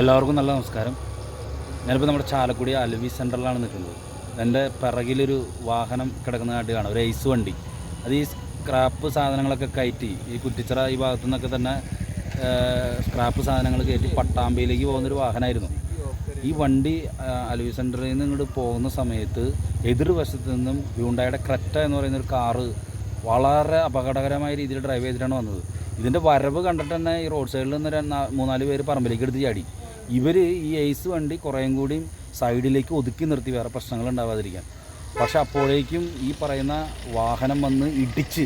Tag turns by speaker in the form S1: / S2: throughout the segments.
S1: എല്ലാവർക്കും നല്ല നമസ്കാരം. ഞാനിപ്പോൾ നമ്മുടെ ചാലക്കുടി അലവി സെന്ററിലാണ് നിൽക്കുന്നത്. എന്റെ പിറകിലൊരു വാഹനം കിടക്കുന്നതായിട്ട് കാണാം. ഒരു ഐസ് വണ്ടി. അത് ഈ സ്ക്രാപ്പ് സാധനങ്ങളൊക്കെ കയറ്റി ഈ കുറ്റിച്ചിറ ഈ ഭാഗത്തു നിന്നൊക്കെ തന്നെ സ്ക്രാപ്പ് സാധനങ്ങൾ കയറ്റി പട്ടാമ്പിയിലേക്ക് പോകുന്നൊരു വാഹനമായിരുന്നു. ഈ വണ്ടി അലവി സെന്ററിൽ നിന്ന് ഇങ്ങോട്ട് പോകുന്ന സമയത്ത് എതിർവശത്ത് നിന്നും ഹ്യൂണ്ടായുടെ ക്രെറ്റ എന്ന് പറയുന്ന ഒരു കാറ് വളരെ അപകടകരമായ രീതിയിൽ ഡ്രൈവ് ചെയ്തിട്ടാണ് വന്നത്. ഇതിന്റെ വരവ് കണ്ടിട്ട് തന്നെ ഈ റോഡ് സൈഡിൽ നിന്ന് മൂന്നാൽ പേര് പറമ്പിലേക്ക് എടുത്ത് ചാടി. ഇവർ ഈ എയ്സ് വണ്ടി കുറേയും കൂടി സൈഡിലേക്ക് ഒതുക്കി നിർത്തി വേറെ പ്രശ്നങ്ങൾ ഉണ്ടാവാതിരിക്കാൻ. പക്ഷെ അപ്പോഴേക്കും ഈ പറയുന്ന വാഹനം വന്ന് ഇടിച്ച്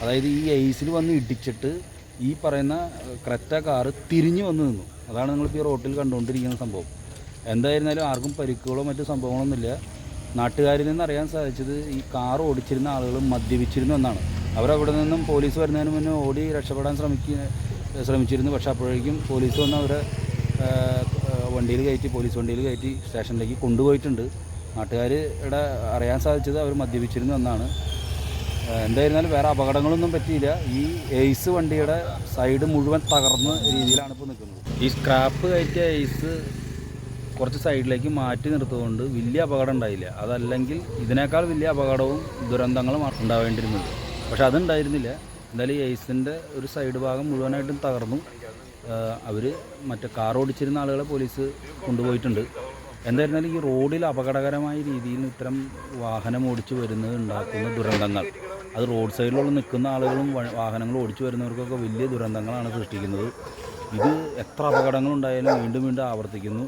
S1: അതായത് ഈ എയ്സിൽ വന്ന് ഇടിച്ചിട്ട് ഈ പറയുന്ന ക്രെറ്റ കാറ് തിരിഞ്ഞു വന്ന് നിന്നു. അതാണ് നിങ്ങളിപ്പോൾ ഈ റോട്ടിൽ കണ്ടുകൊണ്ടിരിക്കുന്ന സംഭവം. എന്തായിരുന്നാലും ആർക്കും പരിക്കുകളോ മറ്റു സംഭവങ്ങളൊന്നുമില്ല. നാട്ടുകാരിൽ നിന്ന് അറിയാൻ സാധിച്ചത് ഈ കാർ ഓടിച്ചിരുന്ന ആളുകൾ മദ്യപിച്ചിരുന്നു എന്നാണ്. അവരവിടെ നിന്നും പോലീസ് വരുന്നതിന് മുന്നേ ഓടി രക്ഷപ്പെടാൻ ശ്രമിക്കുക ശ്രമിച്ചിരുന്നു. പക്ഷെ അപ്പോഴേക്കും പോലീസ് വന്ന് അവരെ വണ്ടിയിൽ കയറ്റി പോലീസ് വണ്ടിയിൽ കയറ്റി സ്റ്റേഷനിലേക്ക് കൊണ്ടുപോയിട്ടുണ്ട്. നാട്ടുകാരുടെ അറിയാൻ സാധിച്ചത് അവർ മദ്യപിച്ചിരുന്നു എന്നാണ് എന്തായിരുന്നാലും വേറെ അപകടങ്ങളൊന്നും പറ്റിയില്ല. ഈ എയ്സ് വണ്ടിയുടെ സൈഡ് മുഴുവൻ തകർന്ന രീതിയിലാണ് ഇപ്പോൾ നിൽക്കുന്നത്. ഈ സ്ക്രാപ്പ് കയറ്റിയ എയ്സ് കുറച്ച് സൈഡിലേക്ക് മാറ്റി നിർത്തുകൊണ്ട് വലിയ അപകടം ഉണ്ടായില്ല. അതല്ലെങ്കിൽ ഇതിനേക്കാൾ വലിയ അപകടവും ദുരന്തങ്ങളും ഉണ്ടാവേണ്ടിയിരുന്നത് പക്ഷെ അതുണ്ടായിരുന്നില്ല. എന്തായാലും ഈ എയ്സിന്റെ ഒരു സൈഡ് ഭാഗം മുഴുവനായിട്ടും തകർന്നു. അവർ മറ്റേ കാർ ഓടിച്ചിരുന്ന ആളുകളെ പോലീസ് കൊണ്ടുപോയിട്ടുണ്ട്. എന്തായിരുന്നാലും ഈ റോഡിൽ അപകടകരമായ രീതിയിൽ ഇത്തരം വാഹനം ഓടിച്ചു വരുന്നത് ഉണ്ടാക്കുന്ന ദുരന്തങ്ങൾ. അത് റോഡ് സൈഡിലുള്ള നിൽക്കുന്ന ആളുകളും വാഹനങ്ങൾ ഓടിച്ചു വരുന്നവർക്കൊക്കെ വലിയ ദുരന്തങ്ങളാണ് സൃഷ്ടിക്കുന്നത്. ഇത് എത്ര അപകടങ്ങളുണ്ടായാലും വീണ്ടും വീണ്ടും ആവർത്തിക്കുന്നു.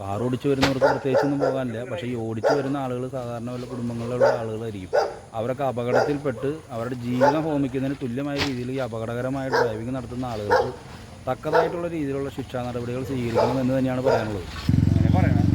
S1: കാർ ഓടിച്ചു വരുന്നവർക്ക് പ്രത്യേകിച്ചൊന്നും പോകാനില്ല. പക്ഷേ ഈ ഓടിച്ചു വരുന്ന ആളുകൾ സാധാരണ വല്ല കുടുംബങ്ങളിലുള്ള ആളുകളായിരിക്കും. അവരൊക്കെ അപകടത്തിൽപ്പെട്ട് അവരുടെ ജീവിതം ഹോമിക്കുന്നതിന് തുല്യമായ രീതിയിൽ ഈ അപകടകരമായ ഡ്രൈവിംഗ് നടത്തുന്ന ആളുകൾക്ക് തക്കതായിട്ടുള്ള രീതിയിലുള്ള ശിക്ഷാ നടപടികൾ സ്വീകരിക്കണം എന്ന് തന്നെയാണ് പറയാനുള്ളത്.